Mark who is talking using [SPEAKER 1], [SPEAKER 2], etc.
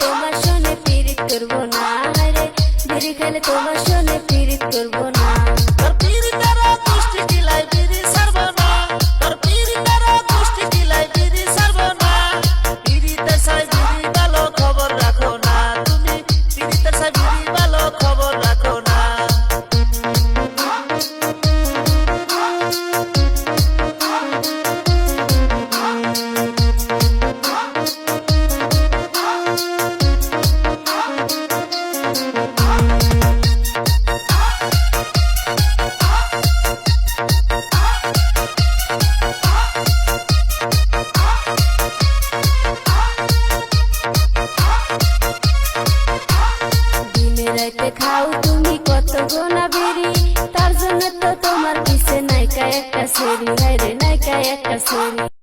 [SPEAKER 1] তোমার শোনে পিরিত করব না। রে বিড়ি খেলে তোমার শোনে আমায় খাও তুমি কত গোনা বেরি। তার জন্য তো তোমার পিছে নাইকা একটা সেরি হাইরে নাইকা একটা সেরি